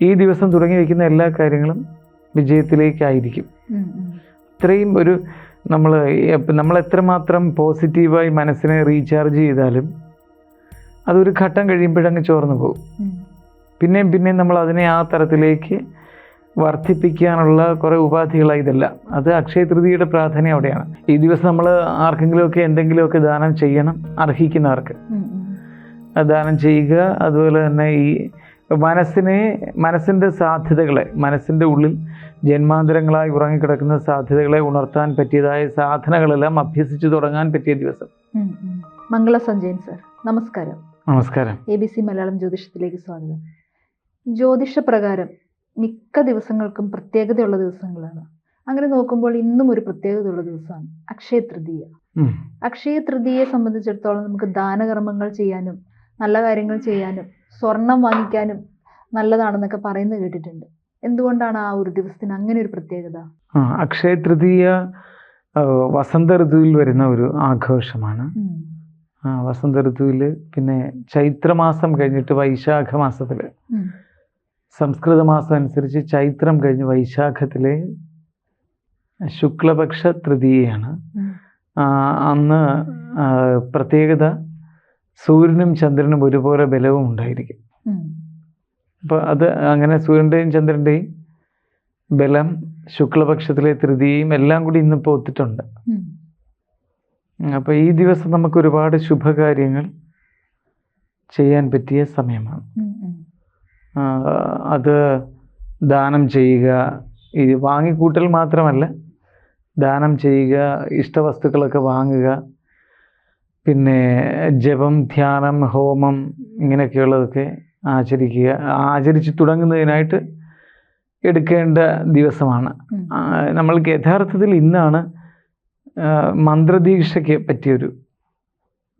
ഈ ദിവസം തുടങ്ങി വയ്ക്കുന്ന എല്ലാ കാര്യങ്ങളും വിജയത്തിലേക്കായിരിക്കും. ഇത്രയും ഒരു നമ്മൾ നമ്മൾ എത്രമാത്രം പോസിറ്റീവായി മനസ്സിനെ റീചാർജ് ചെയ്താലും അതൊരു ഘട്ടം കഴിയുമ്പോഴങ്ങ് ചോർന്നു പോകും. പിന്നെയും പിന്നെയും നമ്മൾ അതിനെ ആ തരത്തിലേക്ക് വർദ്ധിപ്പിക്കാനുള്ള കുറേ ഉപാധികളായി ഇതല്ല അത് അക്ഷയ തൃതീയുടെ പ്രാധാന്യം അവിടെയാണ് ഈ ദിവസം നമ്മൾ ആർക്കെങ്കിലുമൊക്കെ എന്തെങ്കിലുമൊക്കെ ദാനം ചെയ്യണം അർഹിക്കുന്നവർക്ക്. ദാനം ചെയ്യുക അതുപോലെ തന്നെ ഈ മനസ്സിനെ മനസ്സിന്റെ സാധ്യതകളെ മനസ്സിന്റെ ഉള്ളിൽ ജന്മാന്തരങ്ങളായി ഉറങ്ങിക്കിടക്കുന്ന സാധ്യതകളെ ഉണർത്താൻ പറ്റിയതായ സാധനങ്ങളെല്ലാം അഭ്യസിച്ചു തുടങ്ങാൻ പറ്റിയ ദിവസം. മംഗള സഞ്ജയൻ സർ നമസ്കാരം. നമസ്കാരം. എ ബി സി മലയാളം ജ്യോതിഷത്തിലേക്ക് സ്വാഗതം. ജ്യോതിഷ പ്രകാരം മിക്ക ദിവസങ്ങൾക്കും പ്രത്യേകതയുള്ള ദിവസങ്ങളാണ്. അങ്ങനെ നോക്കുമ്പോൾ ഇന്നും ഒരു പ്രത്യേകതയുള്ള ദിവസമാണ്. അക്ഷയ തൃതീയ. അക്ഷയ തൃതീയയെ സംബന്ധിച്ചിടത്തോളം നമുക്ക് ദാനകർമ്മങ്ങൾ ചെയ്യാനും നല്ല കാര്യങ്ങൾ ചെയ്യാനും സ്വർണം വാങ്ങിക്കാനും നല്ലതാണെന്നൊക്കെ പറയുന്നത് കേട്ടിട്ടുണ്ട്. എന്തുകൊണ്ടാണ് ആ ഒരു ദിവസത്തിന് അങ്ങനെ ഒരു പ്രത്യേകത? ആ അക്ഷയ തൃതീയ വസന്ത ഋതുവിൽ വരുന്ന ഒരു ആഘോഷമാണ്. വസന്ത ഋതുവിൽ പിന്നെ ചൈത്രമാസം കഴിഞ്ഞിട്ട് വൈശാഖ മാസത്തിൽ സംസ്കൃത മാസം അനുസരിച്ച് ചൈത്രം കഴിഞ്ഞ് വൈശാഖത്തിലെ ശുക്ലപക്ഷ തൃതീയയാണ്. അന്ന് പ്രത്യേകത സൂര്യനും ചന്ദ്രനും ഒരുപോലെ ബലവും ഉണ്ടായിരിക്കും. അപ്പോൾ അത് അങ്ങനെ സൂര്യന്റെയും ചന്ദ്രന്റെയും ബലം ശുക്ലപക്ഷത്തിലെ തൃതിയും എല്ലാം കൂടി ഇന്നിപ്പോൾ ഒത്തിട്ടുണ്ട്. അപ്പോൾ ഈ ദിവസം നമുക്ക് ഒരുപാട് ശുഭകാര്യങ്ങൾ ചെയ്യാൻ പറ്റിയ സമയമാണ് അത് ദാനം ചെയ്യുക ഈ വാങ്ങിക്കൂട്ടൽ മാത്രമല്ല ദാനം ചെയ്യുക ഇഷ്ടവസ്തുക്കളൊക്കെ വാങ്ങുക പിന്നെ ജപം ധ്യാനം ഹോമം ഇങ്ങനെയൊക്കെയുള്ളതൊക്കെ ആചരിക്കുക ആചരിച്ച് തുടങ്ങുന്നതിനായിട്ട് എടുക്കേണ്ട ദിവസമാണ്. നമ്മൾക്ക് യഥാർത്ഥത്തിൽ ഇന്നാണ് മന്ത്രദീക്ഷയ്ക്ക് പറ്റിയൊരു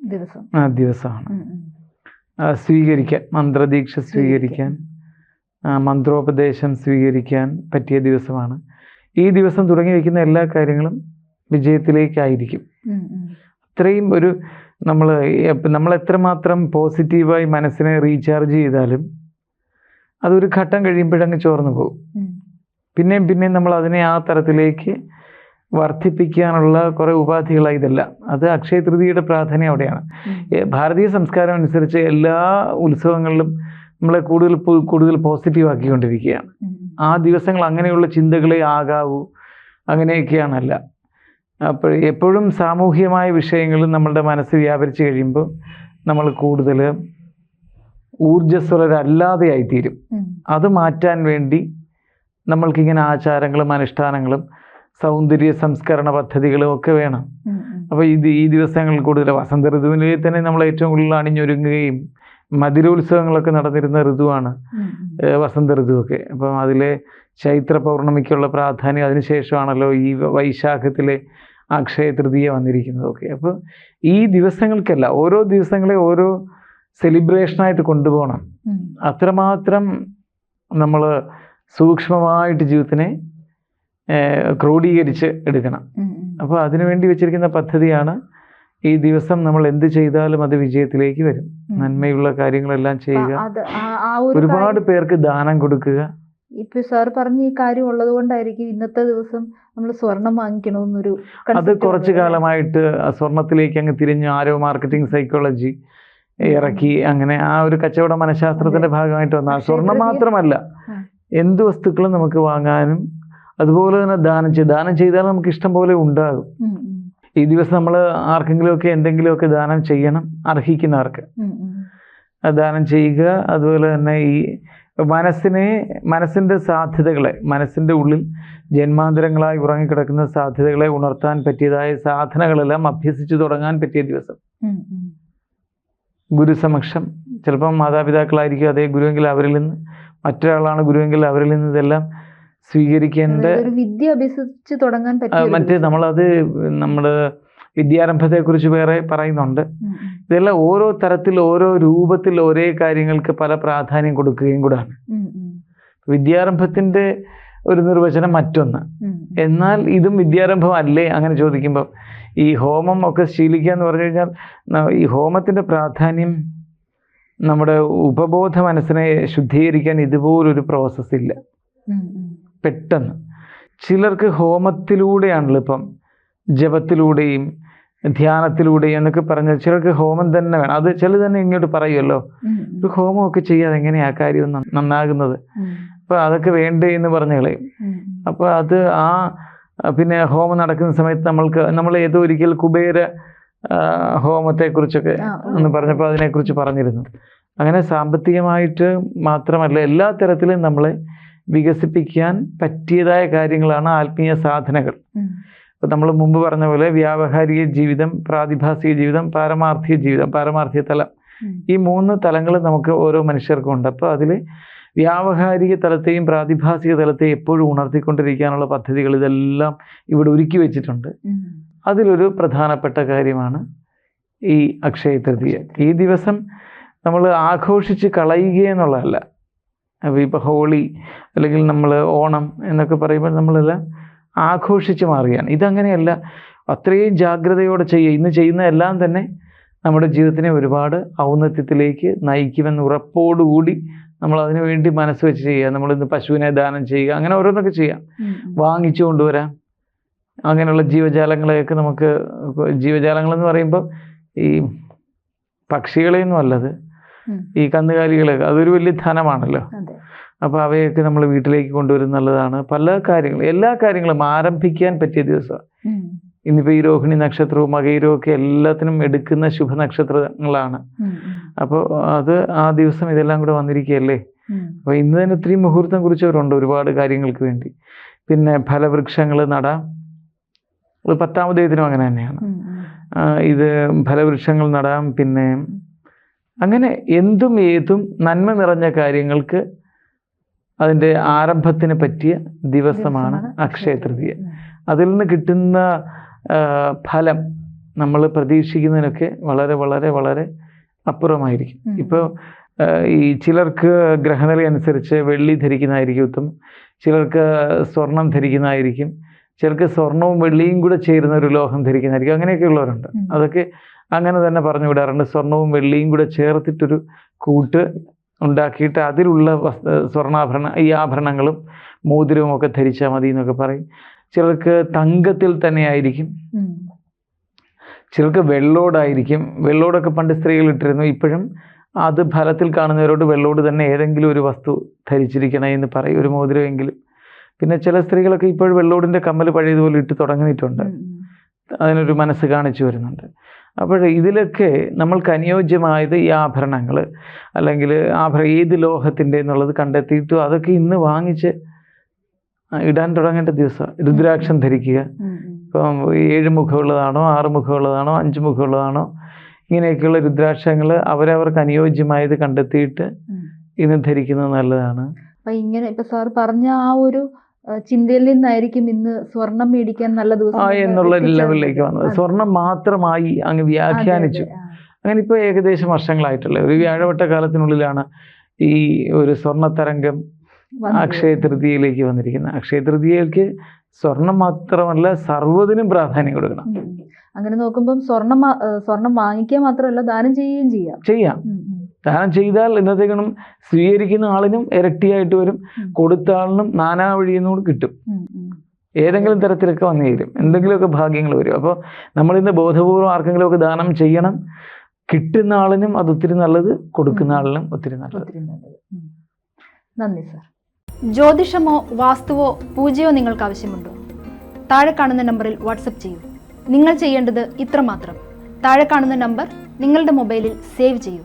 ദിവസം. ആ, ദിവസമാണ്. സ്വീകരിക്കാൻ മന്ത്രദീക്ഷ സ്വീകരിക്കാൻ. മന്ത്രോപദേശം സ്വീകരിക്കാൻ പറ്റിയ ദിവസമാണ്. ഈ ദിവസം തുടങ്ങി വയ്ക്കുന്ന എല്ലാ കാര്യങ്ങളും വിജയത്തിലേക്കായിരിക്കും. ഉം. ഒരു നമ്മൾ നമ്മൾ എത്രമാത്രം പോസിറ്റീവായി മനസ്സിനെ റീചാർജ് ചെയ്താലും അതൊരു ഘട്ടം കഴിയുമ്പോഴങ്ങ് ചോർന്നു പോകും. പിന്നെയും പിന്നെയും നമ്മൾ അതിനെ ആ തരത്തിലേക്ക് വർദ്ധിപ്പിക്കാനുള്ള കുറേ ഉപാധികളായി ഇതല്ല. അത് അക്ഷയ തൃതിയുടെ പ്രാധാന്യം അവിടെയാണ്. ഭാരതീയ സംസ്കാരം അനുസരിച്ച് എല്ലാ ഉത്സവങ്ങളിലും നമ്മളെ കൂടുതൽ കൂടുതൽ പോസിറ്റീവ് ആക്കിക്കൊണ്ടിരിക്കുകയാണ് ആ ദിവസങ്ങൾ അങ്ങനെയുള്ള ചിന്തകളെ ആകാവൂ അങ്ങനെയൊക്കെയാണല്ല. അപ്പോൾ എപ്പോഴും സാമൂഹ്യമായ വിഷയങ്ങളിൽ നമ്മളുടെ മനസ്സ് വ്യാപരിച്ച് കഴിയുമ്പോൾ നമ്മൾ കൂടുതൽ ഊർജസ്വലരല്ലാതെയായിത്തീരും തീരും അത് മാറ്റാൻ വേണ്ടി നമ്മൾക്കിങ്ങനെ ആചാരങ്ങളും അനുഷ്ഠാനങ്ങളും സൗന്ദര്യ സംസ്കരണ പദ്ധതികളും ഒക്കെ വേണം. അപ്പോൾ ഇത് ഈ ദിവസങ്ങളിൽ കൂടുതൽ വസന്ത ഋതുവിനെ തന്നെ നമ്മൾ ഏറ്റവും കൂടുതൽ അണിഞ്ഞൊരുങ്ങുകയും മധുരോത്സവങ്ങളൊക്കെ നടന്നിരുന്ന ഋതുവാണ്. വസന്ത ഋതുവൊക്കെ അപ്പം അതിലെ ചൈത്ര പൗർണമിക്കുള്ള പ്രാധാന്യം അതിനുശേഷമാണല്ലോ ഈ വൈശാഖത്തിലെ അക്ഷയ തൃതീയ വന്നിരിക്കുന്നതൊക്കെ അപ്പോൾ ഈ ദിവസങ്ങൾക്കല്ല ഓരോ ദിവസങ്ങളെ ഓരോ സെലിബ്രേഷനായിട്ട് കൊണ്ടുപോകണം. അത്രമാത്രം നമ്മൾ സൂക്ഷ്മമായിട്ട് ജീവിതത്തിനെ ക്രോഡീകരിച്ച് എടുക്കണം. അപ്പോൾ അതിനുവേണ്ടി വെച്ചിരിക്കുന്ന പദ്ധതിയാണ് ഈ ദിവസം നമ്മൾ എന്ത് ചെയ്താലും അത് വിജയത്തിലേക്ക് വരും. നന്മയുള്ള കാര്യങ്ങളെല്ലാം ചെയ്യുക. ഒരുപാട് പേർക്ക് ദാനം കൊടുക്കുക. ഇപ്പൊ സാർ പറഞ്ഞ ഈ കാര്യം ഉള്ളത് കൊണ്ടായിരിക്കും ഇന്നത്തെ ദിവസം നമ്മൾ സ്വർണം വാങ്ങിക്കണമെന്നൊരു അത് കുറച്ചു കാലമായിട്ട് സ്വർണത്തിലേക്ക് അങ്ങ് തിരിഞ്ഞ് ആരോ മാർക്കറ്റിംഗ് സൈക്കോളജി ഇറക്കി അങ്ങനെ ആ ഒരു കച്ചവട മനഃശാസ്ത്രത്തിന്റെ ഭാഗമായിട്ട് വന്ന സ്വർണം മാത്രമല്ല. എന്ത് വസ്തുക്കളും നമുക്ക് വാങ്ങാനും അതുപോലെ തന്നെ ദാനം ചെയ്ത് ദാനം ചെയ്താൽ നമുക്ക് ഇഷ്ടം പോലെ ഉണ്ടാകും. ഈ ദിവസം നമ്മൾ ആർക്കെങ്കിലുമൊക്കെ എന്തെങ്കിലുമൊക്കെ ദാനം ചെയ്യണം അർഹിക്കുന്നവർക്ക്. ദാനം ചെയ്യുക അതുപോലെ തന്നെ ഈ മനസ്സിനെ മനസ്സിന്റെ സാധ്യതകളെ മനസ്സിന്റെ ഉള്ളിൽ ജന്മാന്തരങ്ങളായി ഉറങ്ങിക്കിടക്കുന്ന സാധ്യതകളെ ഉണർത്താൻ പറ്റിയതായ സാധനങ്ങളെല്ലാം അഭ്യസിച്ചു തുടങ്ങാൻ പറ്റിയ ദിവസം. ഗുരുസമക്ഷം ചിലപ്പം മാതാപിതാക്കളായിരിക്കും അതേ ഗുരുവെങ്കിൽ അവരിൽ നിന്ന് മറ്റൊരാളാണ് ഗുരുവെങ്കിൽ അവരിൽ നിന്ന് ഇതെല്ലാം സ്വീകരിക്കേണ്ട വിദ്യ അഭ്യസിച്ച് തുടങ്ങാൻ മറ്റേ. നമ്മളത് നമ്മുടെ വിദ്യാരംഭത്തെക്കുറിച്ച് വേറെ പറയുന്നുണ്ട്. ഇതെല്ലാം ഓരോ തരത്തിൽ ഓരോ രൂപത്തിൽ ഒരേ കാര്യങ്ങൾക്ക് പല പ്രാധാന്യം കൊടുക്കുകയും കൂടാണ് വിദ്യാരംഭത്തിന്റെ. ഒരു നിർവചനം മറ്റൊന്ന്. എന്നാൽ ഇതും വിദ്യാരംഭം അല്ലേ അങ്ങനെ ചോദിക്കുമ്പോൾ ഈ ഹോമം ഒക്കെ ശീലിക്കുക എന്ന് പറഞ്ഞു കഴിഞ്ഞാൽ ഈ ഹോമത്തിന്റെ പ്രാധാന്യം നമ്മുടെ ഉപബോധ മനസ്സിനെ ശുദ്ധീകരിക്കാൻ ഇതുപോലൊരു പ്രോസസ്സ് ഇല്ല. പെട്ടെന്ന്. ചിലർക്ക് ഹോമത്തിലൂടെയാണല്ലോ ഇപ്പം ജപത്തിലൂടെയും ധ്യാനത്തിലൂടെയും എന്നൊക്കെ പറഞ്ഞ ചിലർക്ക് ഹോമം തന്നെ വേണം. അത് ചില തന്നെ ഇങ്ങോട്ട് പറയുമല്ലോ. ഒരു ഹോമമൊക്കെ ചെയ്യാതെ എങ്ങനെയാ കാര്യം നന്ന- നന്നാകുന്നത്? അപ്പൊ അപ്പോൾ അതൊക്കെ വേണ്ടേ എന്ന് പറഞ്ഞു കളയും. ഉം, ഉം. അപ്പോൾ അത് ആ പിന്നെ ഹോമം നടക്കുന്ന സമയത്ത് നമ്മൾക്ക് നമ്മൾ ഏതോ ഒരിക്കൽ കുബേര ഹോമത്തെ കുറിച്ചൊക്കെ. എന്ന് പറഞ്ഞപ്പോൾ അതിനെക്കുറിച്ച് പറഞ്ഞിരുന്നു. അങ്ങനെ സാമ്പത്തികമായിട്ട് മാത്രമല്ല എല്ലാ തരത്തിലും നമ്മളെ വികസിപ്പിക്കാൻ പറ്റിയതായ കാര്യങ്ങളാണ് ആത്മീയ സാധനകൾ. ഇപ്പം നമ്മൾ മുമ്പ് പറഞ്ഞ പോലെ വ്യാവഹാരിക ജീവിതം പ്രാതിഭാസിക ജീവിതം പാരമാർത്ഥിക ജീവിതം പാരമാർത്ഥിക തലം. ഈ മൂന്ന് തലങ്ങൾ നമുക്ക് ഓരോ മനുഷ്യർക്കും ഉണ്ട് അപ്പോൾ അതിൽ വ്യാവഹാരിക തലത്തെയും പ്രാതിഭാസിക തലത്തെയും എപ്പോഴും ഉണർത്തിക്കൊണ്ടിരിക്കാനുള്ള പദ്ധതികൾ ഇതെല്ലാം ഇവിടെ ഒരുക്കി വെച്ചിട്ടുണ്ട്. അതിലൊരു പ്രധാനപ്പെട്ട കാര്യമാണ് ഈ അക്ഷയ തൃതീയ. ഈ ദിവസം നമ്മൾ ആഘോഷിച്ച് കളയുക എന്നുള്ളതല്ല. അപ്പോൾ ഇപ്പോൾ ഹോളി അല്ലെങ്കിൽ നമ്മൾ ഓണം എന്നൊക്കെ പറയുമ്പോൾ നമ്മളെല്ലാം ആഘോഷിച്ച് മാറുകയാണ്. ഇതങ്ങനെയല്ല. അത്രയും ജാഗ്രതയോടെ ചെയ്യുക. ഇന്ന് ചെയ്യുന്ന എല്ലാം തന്നെ നമ്മുടെ ജീവിതത്തിനെ ഒരുപാട് ഔന്നത്യത്തിലേക്ക് നയിക്കുമെന്ന് ഉറപ്പോടുകൂടി നമ്മൾ അതിനു വേണ്ടി മനസ്സ് വെച്ച് ചെയ്യുക. നമ്മളിന്ന് പശുവിനെ ദാനം ചെയ്യുക. അങ്ങനെ ഓരോന്നൊക്കെ ചെയ്യാം. വാങ്ങിച്ചു കൊണ്ടുവരാം. അങ്ങനെയുള്ള ജീവജാലങ്ങളെയൊക്കെ നമുക്ക് ജീവജാലങ്ങളെന്ന് പറയുമ്പോൾ ഈ പക്ഷികളെയൊന്നും അല്ലത്. ഈ കന്നുകാലികളെ. അതൊരു വലിയ ധനമാണല്ലോ. അപ്പോൾ അവയൊക്കെ നമ്മൾ വീട്ടിലേക്ക് കൊണ്ടുവരുന്നത് നല്ലതാണ്. പല കാര്യങ്ങളും എല്ലാ കാര്യങ്ങളും ആരംഭിക്കാൻ പറ്റിയ ദിവസമാണ്. ഇന്നിപ്പോൾ ഈ രോഹിണി നക്ഷത്രവും മകയിരവും ഒക്കെ എല്ലാത്തിനും എടുക്കുന്ന ശുഭനക്ഷത്രങ്ങളാണ്. അപ്പോൾ അത് ആ ദിവസം ഇതെല്ലാം കൂടെ വന്നിരിക്കുകയല്ലേ. അപ്പോൾ ഇന്ന് തന്നെ ഒത്തിരി മുഹൂർത്തം കുറിച്ചവരുണ്ട് ഒരുപാട് കാര്യങ്ങൾക്ക് വേണ്ടി. പിന്നെ ഫലവൃക്ഷങ്ങൾ നടാം. പത്താമത് ഇതിനും അങ്ങനെ തന്നെയാണ്. ഇത് ഫലവൃക്ഷങ്ങൾ നടാം. പിന്നെ അങ്ങനെ എന്തും ഏതും നന്മ നിറഞ്ഞ കാര്യങ്ങൾക്ക് അതിന്റെ ആരംഭത്തിന് പറ്റിയ ദിവസമാണ് അക്ഷയ തൃതീയ. അതിൽ നിന്ന് കിട്ടുന്ന ഫലം നമ്മൾ പ്രതീക്ഷിക്കുന്നതിനൊക്കെ വളരെ വളരെ വളരെ അപ്പുറമായിരിക്കും. ഇപ്പോൾ ഈ ചിലർക്ക് ഗ്രഹനില അനുസരിച്ച് വെള്ളി ധരിക്കുന്നതായിരിക്കും ഉത്തമം. ചിലർക്ക് സ്വർണം ധരിക്കുന്നതായിരിക്കും. ചിലർക്ക് സ്വർണവും വെള്ളിയും കൂടെ ചേരുന്ന ഒരു ലോഹം ധരിക്കുന്നതായിരിക്കും. അങ്ങനെയൊക്കെ ഉള്ളവരുണ്ട്. അതൊക്കെ അങ്ങനെ തന്നെ പറഞ്ഞു വിടാറുണ്ട്. സ്വർണവും വെള്ളിയും കൂടെ ചേർത്തിട്ടൊരു കൂട്ട് ഉണ്ടാക്കിയിട്ട് അതിലുള്ള വസ്ത്ര സ്വർണാഭരണ ഈ ആഭരണങ്ങളും മോതിരവും ഒക്കെ ധരിച്ചാൽ മതി എന്നൊക്കെ പറയും. ചിലർക്ക് തങ്കത്തിൽ തന്നെ ആയിരിക്കും. ചിലർക്ക് വെള്ളോടായിരിക്കും. വെള്ളോടൊക്കെ പണ്ട് സ്ത്രീകൾ ഇട്ടിരുന്നു. ഇപ്പോഴും അത് ഫലത്തിൽ കാണുന്നവരോട് വെള്ളോട് തന്നെ ഏതെങ്കിലും ഒരു വസ്തു ധരിച്ചിരിക്കണം എന്ന് പറയും. ഒരു മോതിരമെങ്കിലും. പിന്നെ ചില സ്ത്രീകളൊക്കെ ഇപ്പോഴും വെള്ളോടിന്റെ കമ്മൽ പഴയതുപോലെ ഇട്ട് തുടങ്ങിയിട്ടുണ്ട്. അതിനൊരു മനസ്സ് കാണിച്ചു വരുന്നുണ്ട്. അപ്പോൾ ഇതിലൊക്കെ നമ്മൾക്ക് അനുയോജ്യമായത് ഈ ആഭരണങ്ങൾ അല്ലെങ്കിൽ ആഭര ഏത് ലോഹത്തിന്റെ എന്നുള്ളത് കണ്ടെത്തിയിട്ട് അതൊക്കെ ഇന്ന് വാങ്ങിച്ച് ഇടാൻ തുടങ്ങേണ്ട ദിവസം രുദ്രാക്ഷം ധരിക്കുക. ഇപ്പം ഏഴ് മുഖമുള്ളതാണോ ആറ് മുഖമുള്ളതാണോ അഞ്ച് മുഖമുള്ളതാണോ ഇങ്ങനെയൊക്കെയുള്ള രുദ്രാക്ഷങ്ങൾ അവരവർക്ക് അനുയോജ്യമായത് കണ്ടെത്തിയിട്ട്. ഇന്ന് ധരിക്കുന്നത് നല്ലതാണ് അപ്പം ഇങ്ങനെ ഇപ്പൊ സാർ പറഞ്ഞ ആ ഒരു ചിന്തയിൽ നിന്നായിരിക്കും ഇന്ന് സ്വർണം മേടിക്കാൻ നല്ല ദിവസം എന്നുള്ള ലെവലിലേക്ക് വന്നത്. സ്വർണം മാത്രമായി അങ്ങ് വ്യാഖ്യാനിച്ചു. അങ്ങനെ ഇപ്പോൾ ഏകദേശം വർഷങ്ങളായിട്ടുള്ള. ഒരു വ്യാഴവട്ട കാലത്തിനുള്ളിലാണ് ഈ ഒരു സ്വർണ തരംഗം അക്ഷയ തൃതീയയിലേക്ക് വന്നിരിക്കുന്നത്. അക്ഷയ തൃതീയയ്ക്ക് സ്വർണം മാത്രമല്ല സർവതിനും പ്രാധാന്യം കൊടുക്കണം. അങ്ങനെ നോക്കുമ്പം സ്വർണം സ്വർണം വാങ്ങിക്കുക മാത്രമല്ല ദാനം ചെയ്യുകയും ചെയ്യാം. ചെയ്യാം. ദാനം ചെയ്താൽ എന്നത്തേക്കണം സ്വീകരിക്കുന്ന ആളിനും ഇരട്ടിയായിട്ട് വരും. കൊടുത്ത ആളിനും നാനാ വഴിയെന്നോട് കിട്ടും. ഏതെങ്കിലും തരത്തിലൊക്കെ വന്നു ചേരും. എന്തെങ്കിലുമൊക്കെ ഭാഗ്യങ്ങൾ വരും. അപ്പോൾ നമ്മളിന്ന് ബോധപൂർവം ആർക്കെങ്കിലുമൊക്കെ ദാനം ചെയ്യണം. കിട്ടുന്ന ആളിനും അത് ഒത്തിരി നല്ലത് കൊടുക്കുന്ന ആളിനും ഒത്തിരി നല്ലത്. നന്ദി സർ. ജ്യോതിഷമോ വാസ്തുവോ പൂജയോ നിങ്ങൾക്ക് ആവശ്യമുണ്ടോ? താഴെ കാണുന്ന നമ്പറിൽ വാട്സപ്പ് ചെയ്യൂ. നിങ്ങൾ ചെയ്യേണ്ടത് ഇത്രമാത്രം. താഴെ കാണുന്ന നമ്പർ നിങ്ങളുടെ മൊബൈലിൽ സേവ് ചെയ്യൂ.